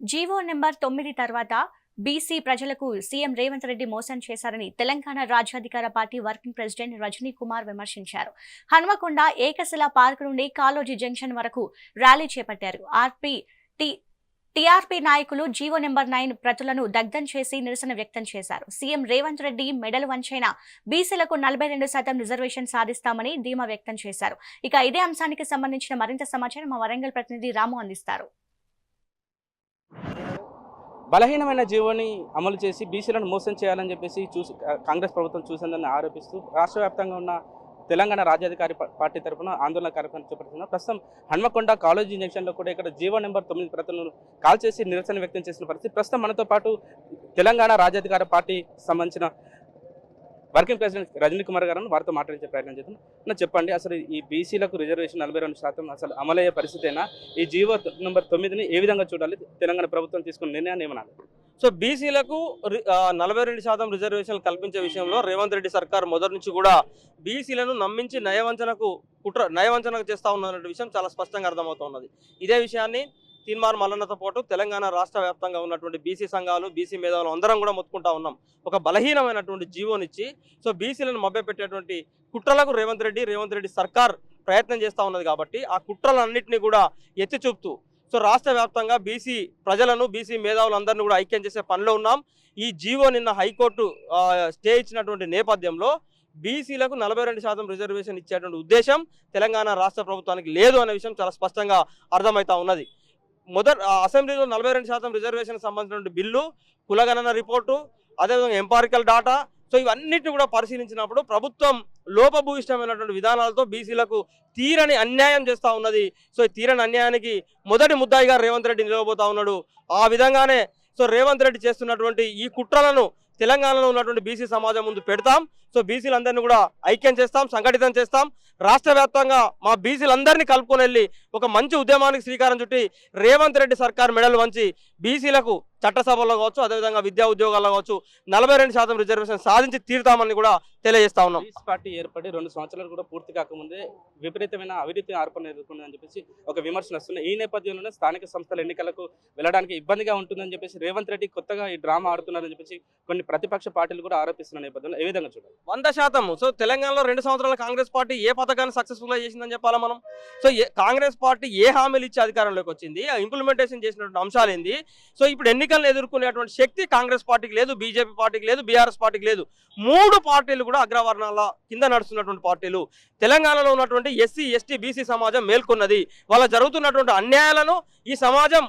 GO number తొమ్మిది తర్వాత BC ప్రజలకు సీఎం రేవంత్ రెడ్డి మోసం చేశారని Telangana Rajyadhikara party working president Rajani Kumar విమర్శించారు. హన్మకొండ ఏకశిల పార్క్ నుండి కాలోజీ జంక్షన్ వరకు ర్యాలీ చేపట్టారు. ఆర్పీ టి టీఆర్పీ నాయకులు జీవో నెంబర్ నైన్ ప్రతులను దగ్ధం చేసి నిరసన వ్యక్తం చేశారు. సీఎం రేవంత్ రెడ్డి మెడల్ వంచైన బీసీలకు నలభై రెండు శాతం రిజర్వేషన్ సాధిస్తామని ధీమా వ్యక్తం చేశారు. ఇక ఇదే అంశానికి సంబంధించిన మరింత సమాచారం మా వరంగల్ ప్రతినిధి రాము అందిస్తారు. బలహీనమైన జీవోని అమలు చేసి బీసీలను మోసం చేయాలని చెప్పేసి చూసి కాంగ్రెస్ ప్రభుత్వం చూసిందని ఆరోపిస్తూ రాష్ట్ర వ్యాప్తంగా ఉన్న తెలంగాణ రాజ్యాధికారి పార్టీ తరఫున ఆందోళన కార్యక్రమం చేపడుతున్నారు ప్రస్తుతం హన్మకొండ కాలేజీ జంక్షన్లో కూడా ఇక్కడ జీవో నెంబర్ తొమ్మిది ప్రతులను కాల్ చేసి నిరసన వ్యక్తం చేసిన పరిస్థితి. ప్రస్తుతం మనతో పాటు తెలంగాణ రాజ్యాధికార పార్టీ సంబంధించిన వర్కింగ్ ప్రెసిడెంట్ రజనీ కుమార్ గారు వారితో మాట్లాడించే ప్రయత్నం చేద్దాం. చెప్పండి అసలు ఈ బీసీలకు రిజర్వేషన్ నలభై రెండు శాతం అసలు అమలయ్యే పరిస్థితేనా ఈ జీవో నెంబర్ తొమ్మిదిని ఏ విధంగా చూడాలి? తెలంగాణ ప్రభుత్వం తీసుకున్న నిర్ణయాన్ని ఏమనాలి? సో బీసీలకు నలభై రెండు శాతం రిజర్వేషన్లు కల్పించే విషయంలో రేవంత్ రెడ్డి సర్కార్ మొదటి నుంచి కూడా బీసీలను నమ్మించి నయవంచనకు కుట్ర నయవంచనకు చేస్తా ఉన్న విషయం చాలా స్పష్టంగా అర్థమవుతున్నది ఇదే విషయాన్ని తీన్మార్ మల్లన్నతో పాటు తెలంగాణ రాష్ట్ర వ్యాప్తంగా ఉన్నటువంటి బీసీ సంఘాలు బీసీ మేధావులు అందరం కూడా మొత్తుకుంటా ఉన్నాం. ఒక బలహీనమైనటువంటి జీవోనిచ్చి సో బీసీలను మభ్యపెట్టేటువంటి కుట్రలకు రేవంత్ రెడ్డి రేవంత్ రెడ్డి సర్కార్ ప్రయత్నం చేస్తూ ఉన్నది కాబట్టి ఆ కుట్రలన్నింటినీ కూడా ఎత్తి చూపుతూ సో రాష్ట్ర వ్యాప్తంగా బీసీ ప్రజలను బీసీ మేధావులందరినీ కూడా ఐక్యం చేసే పనిలో ఉన్నాం. ఈ జీవో నిన్న హైకోర్టు స్టే ఇచ్చినటువంటి నేపథ్యంలో బీసీలకు నలభై రెండు శాతం రిజర్వేషన్ ఇచ్చేటువంటి ఉద్దేశం తెలంగాణ రాష్ట్ర ప్రభుత్వానికి లేదు అనే విషయం చాలా స్పష్టంగా అర్థమవుతా ఉన్నది. మొదటి అసెంబ్లీలో నలభై రెండు శాతం రిజర్వేషన్ సంబంధించినటువంటి బిల్లు కులగణన రిపోర్టు అదేవిధంగా ఎంపారికల్ డాటా. సో ఇవన్నిటిని కూడా పరిశీలించినప్పుడు ప్రభుత్వం లోపభూయిష్టమైనటువంటి విధానాలతో బీసీలకు తీరని అన్యాయం చేస్తూ ఉన్నది. సో ఈ తీరని అన్యాయానికి మొదటి ముద్దాయిగా రేవంత్ రెడ్డి నిలవబోతా ఉన్నాడు. ఆ విధంగానే సో రేవంత్ రెడ్డి చేస్తున్నటువంటి ఈ కుట్రలను తెలంగాణలో ఉన్నటువంటి బీసీ సమాజం ముందు పెడతాం. సో బీసీలందరినీ కూడా ఐక్యం చేస్తాం సంఘటితం చేస్తాం. రాష్ట్ర మా బీసీలందరినీ కలుపుకొని వెళ్ళి ఒక మంచి ఉద్యమానికి శ్రీకారం చుట్టి రేవంత్ రెడ్డి సర్కార్ మెడలు వంచి బీసీలకు చట్టసభల్లో కావచ్చు అదేవిధంగా విద్యా ఉద్యోగాల్లో కావచ్చు నలభై రెండు శాతం రిజర్వేషన్ సాధించి తీరుతామని కూడా తెలియజేస్తా ఉన్నాం. పార్టీ ఏర్పడి రెండు సంవత్సరాలు కూడా పూర్తి కాకముందే విపరీతమైన అవినీతి ఆరోపణ ఎదుర్కొందని చెప్పేసి ఒక విమర్శలు వస్తున్నాయి. ఈ నేపథ్యంలోనే స్థానిక సంస్థల ఎన్నికలకు వెళ్ళడానికి ఇబ్బందిగా ఉంటుందని చెప్పేసి రేవంత్ రెడ్డి కొత్తగా ఈ డ్రామా ఆడుతున్నారని చెప్పేసి కొన్ని ప్రతిపక్ష పార్టీలు కూడా ఆరోపిస్తున్న నేపథ్యంలో ఏ విధంగా చూడాలి? వంద శాతం. సో తెలంగాణలో రెండు సంవత్సరాల కాంగ్రెస్ పార్టీ ఏ పథకాన్ని సక్సెస్ఫుల్గా చేసిందని చెప్పాలా మనం? సో కాంగ్రెస్ పార్టీ ఏ హామీలు ఇచ్చి అధికారంలోకి వచ్చింది ఆ ఇంప్లిమెంటేషన్ చేసినటువంటి అంశాలు ఏంది సో ఇప్పుడు ఎన్నికలను ఎదుర్కొనేటువంటి శక్తి కాంగ్రెస్ పార్టీకి లేదు బీజేపీ పార్టీకి లేదు బీఆర్ఎస్ పార్టీకి లేదు. మూడు పార్టీలు కూడా అగ్రవర్ణాల కింద నడుస్తున్నటువంటి పార్టీలు. తెలంగాణలో ఉన్నటువంటి ఎస్సీ ఎస్టీ బీసీ సమాజం మేల్కొన్నది. వాళ్ళ జరుగుతున్నటువంటి అన్యాయాలను ఈ సమాజం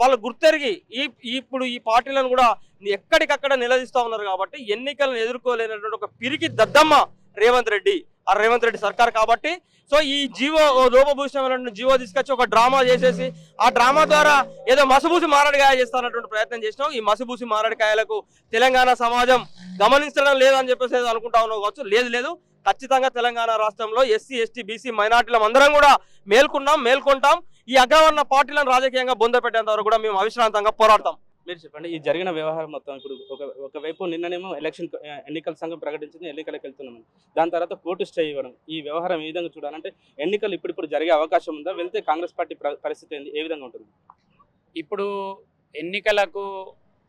వాళ్ళు గుర్తెరిగి ఈ ఇప్పుడు ఈ పార్టీలను కూడా ఎక్కడికక్కడ నిలదీస్తూ ఉన్నారు కాబట్టి ఎన్నికలను ఎదుర్కోలేనటువంటి ఒక పిరికి దద్దమ్మ రేవంత్ రెడ్డి ఆ రేవంత్ రెడ్డి సర్కార్ కాబట్టి. సో ఈ జీవో లోపభూషణమైనటువంటి జీవో తీసుకొచ్చి ఒక డ్రామా చేసేసి ఆ డ్రామా ద్వారా ఏదో మసబూసి మారడికాయ చేస్తానటువంటి ప్రయత్నం చేసినాం ఈ మసబూసి మారడికాయలకు తెలంగాణ సమాజం గమనించడం లేదని చెప్పేసి అనుకుంటా ఉన్నావు కావచ్చు. లేదు లేదు. ఖచ్చితంగా తెలంగాణ రాష్ట్రంలో ఎస్సీ ఎస్టీ బీసీ మైనార్టీలం అందరం కూడా మేల్కొన్నాం మేల్కొంటాం. ఈ అగ్రవర్ణ పార్టీలను రాజకీయంగా బొందపెట్టేంత వరకు కూడా మేము అవిశ్రాంతంగా పోరాడతాం. మీరు చెప్పండి ఈ జరిగిన వ్యవహారం మొత్తం ఇప్పుడు ఒక ఒకవైపు నిన్ననేమో ఎలక్షన్ ఎన్నికల సంఘం ప్రకటించింది ఎన్నికలకు వెళ్తున్నామని. దాని తర్వాత కోర్టు స్టే ఇవ్వడం ఈ వ్యవహారం ఏ విధంగా చూడాలంటే ఎన్నికలు ఇప్పుడిప్పుడు జరిగే అవకాశం ఉందా? వెళ్తే కాంగ్రెస్ పార్టీ పరిస్థితి ఏంది? ఏ విధంగా ఉంటుంది? ఇప్పుడు ఎన్నికలకు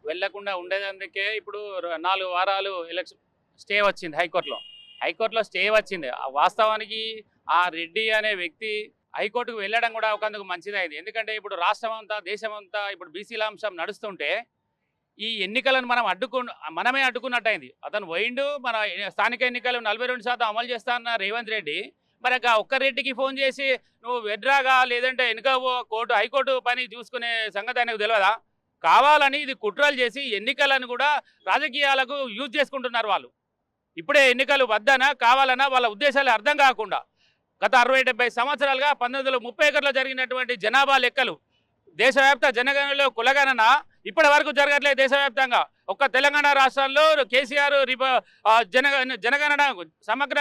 వెళ్ళకుండా ఉండేందుకే ఇప్పుడు నాలుగు వారాలు ఎలక్షన్ స్టే వచ్చింది హైకోర్టులో. హైకోర్టులో స్టే వచ్చింది. ఆ వాస్తవానికి ఆ రెడ్డి అనే వ్యక్తి హైకోర్టుకు వెళ్ళడం కూడా ఒకందుకు మంచిదైంది ఎందుకంటే ఇప్పుడు రాష్ట్రం అంతా దేశం అంతా ఇప్పుడు బీసీల అంశం నడుస్తుంటే ఈ ఎన్నికలను మనం అడ్డుకు మనమే అడ్డుకున్నట్టయింది. అతను పోయిండు మన స్థానిక ఎన్నికలు నలభై రెండు శాతం అమలు చేస్తా అన్న రేవంత్ రెడ్డి మరి ఆ ఒక్క రెడ్డికి ఫోన్ చేసి నువ్వు వెడ్రాగా లేదంటే వెనుక కోర్టు హైకోర్టు పని చూసుకునే సంగతి ఆయనకు తెలియదా కావాలని ఇది కుట్రలు చేసి ఎన్నికలను కూడా రాజకీయాలకు యూజ్ చేసుకుంటున్నారు వాళ్ళు. ఇప్పుడే ఎన్నికలు వద్దనా కావాలన్నా వాళ్ళ ఉద్దేశాలు అర్థం కాకుండా గత అరవై డెబ్బై సంవత్సరాలుగా పంతొమ్మిది వందల ముప్పై ఒకటిలో జరిగినటువంటి జనాభా లెక్కలు దేశవ్యాప్త జనగణనలో కులగణన ఇప్పటి వరకు జరగట్లేదు దేశవ్యాప్తంగా. ఒక్క తెలంగాణ రాష్ట్రాల్లో కేసీఆర్ రిప ఆ, జనగణన సమగ్ర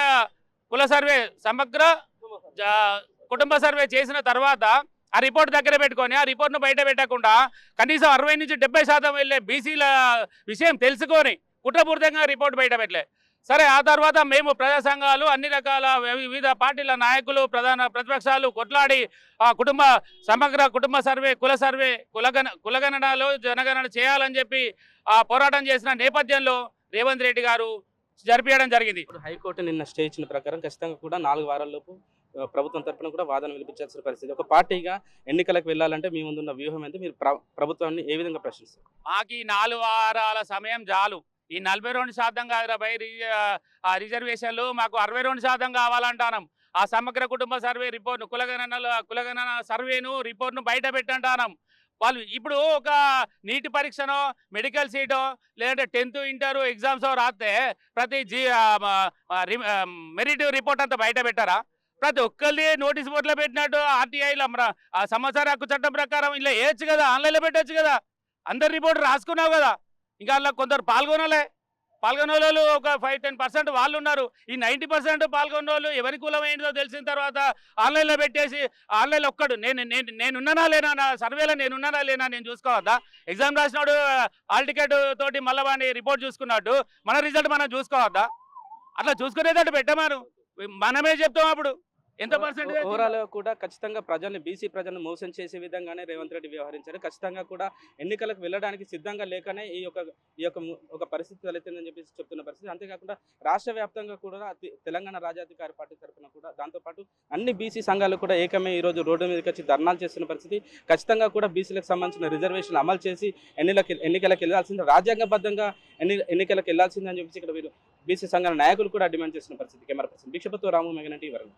కుల సర్వే సమగ్ర జ- కుటుంబ సర్వే చేసిన తర్వాత ఆ రిపోర్ట్ దగ్గర పెట్టుకొని ఆ రిపోర్ట్ను బయట పెట్టకుండా కనీసం అరవై నుంచి డెబ్బై శాతం వెళ్ళే బీసీల విషయం తెలుసుకొని కుట్రపూరితంగా రిపోర్ట్ బయట పెట్టలేదు సరే ఆ తర్వాత మేము ప్రజా సంఘాలు అన్ని రకాల వివిధ పార్టీల నాయకులు ప్రధాన ప్రతిపక్షాలు కొట్లాడి ఆ కుటుంబ సమగ్ర కుటుంబ సర్వే కుల సర్వే కులగణ కులగణనలో జనగణన చేయాలని చెప్పి ఆ పోరాటం చేసిన నేపథ్యంలో రేవంత్ రెడ్డి గారు జరిపించడం జరిగింది. ఇప్పుడు హైకోర్టు నిన్న స్టే ఇచ్చిన ప్రకారం ఖచ్చితంగా కూడా నాలుగు వారాల్లోపు ప్రభుత్వం తరపున కూడా వాదన వినిపించాల్సిన పరిస్థితి. ఒక పార్టీగా ఎన్నికలకు వెళ్ళాలంటే మీ ముందున్న వ్యూహం ఏంటి? మీరు ప్ర- ప్రభుత్వాన్ని ఏ విధంగా ప్రశ్నిస్తారు? మాకు ఈ నాలుగు వారాల సమయం చాలు. ఈ నలభై రెండు శాతం కాదురా భయ్. ఆ రిజర్వేషన్లు మాకు అరవై రెండు శాతం కావాలంటానం. ఆ సమగ్ర కుటుంబ సర్వే రిపోర్ట్ కులగణనలు కులగణన సర్వేను రిపోర్ట్ను బయట పెట్టంటానం. వాళ్ళు ఇప్పుడు ఒక నీటి పరీక్షనో మెడికల్ సీటో లేదంటే టెన్త్ ఇంటర్ ఎగ్జామ్స్ రాస్తే ప్రతి జీ రి- మెరిట్ రిపోర్ట్ అంతా బయట పెట్టారా? ప్రతి ఒక్కరిది నోటీస్ బోర్డులో పెట్టినట్టు ఆర్టీఐలో ఆ సమాచార హక్కు చట్టం ప్రకారం ఇలా వేయచ్చు కదా ఆన్లైన్లో పెట్టచ్చు కదా. అందరి రిపోర్ట్ రాసుకున్నావు కదా. ఇంకా అందులో కొందరు పాల్గొనలే. పాల్గొనే ఒక ఫైవ్ టెన్ పర్సెంట్ వాళ్ళు ఉన్నారు ఈ నైంటీ పర్సెంట్ పాల్గొన్న వాళ్ళు ఎవరి కులమైందో తెలిసిన తర్వాత ఆన్లైన్లో పెట్టేసి ఆన్లైన్లో ఒక్కడు నేను నేను నేనున్నానా లేనా నా సర్వేలో నేనున్నానా లేనా నేను చూసుకోవద్దా? ఎగ్జామ్ రాసినాడు హాల్ టికెట్ తోటి మళ్ళీ వాడిని రిపోర్ట్ చూసుకున్నట్టు మన రిజల్ట్ మనం చూసుకోవద్దా? అట్లా చూసుకునేటట్టు పెట్టమాను మనమే చెప్తాం అప్పుడు. ఎంత పర్సెంట్ ఓవరాల్ కూడా ఖచ్చితంగా ప్రజల్ని బీసీ ప్రజలను మోసం చేసే విధంగానే రేవంత్ రెడ్డి వ్యవహరించారు. ఖచ్చితంగా కూడా ఎన్నికలకు వెళ్ళడానికి సిద్ధంగా లేకనే ఈ యొక్క ఈ యొక్క ఒక పరిస్థితి తలెత్తిందని చెప్పేసి చెప్తున్న పరిస్థితి. అంతేకాకుండా రాష్ట్ర వ్యాప్తంగా కూడా తెలంగాణ రాజాధికారి పార్టీ తరఫున కూడా దాంతోపాటు అన్ని బీసీ సంఘాలు కూడా ఏకమే ఈ రోజు రోడ్డు మీదకి వచ్చి ధర్నాలు చేస్తున్న పరిస్థితి. ఖచ్చితంగా కూడా బీసీలకు సంబంధించిన రిజర్వేషన్ అమలు చేసి ఎన్నికలకు ఎన్నికలకు వెళ్ళాల్సింది. రాజ్యాంగబద్ధంగా ఎన్ని ఎన్నికలకు వెళ్ళాల్సిందని చెప్పేసి ఇక్కడ వీరు బీసీ సంఘాల నాయకులు కూడా డిమాండ్ చేస్తున్న పరిస్థితి. కెమెరా పర్సన్ భిక్షపతి రాము మెగనటి వరకు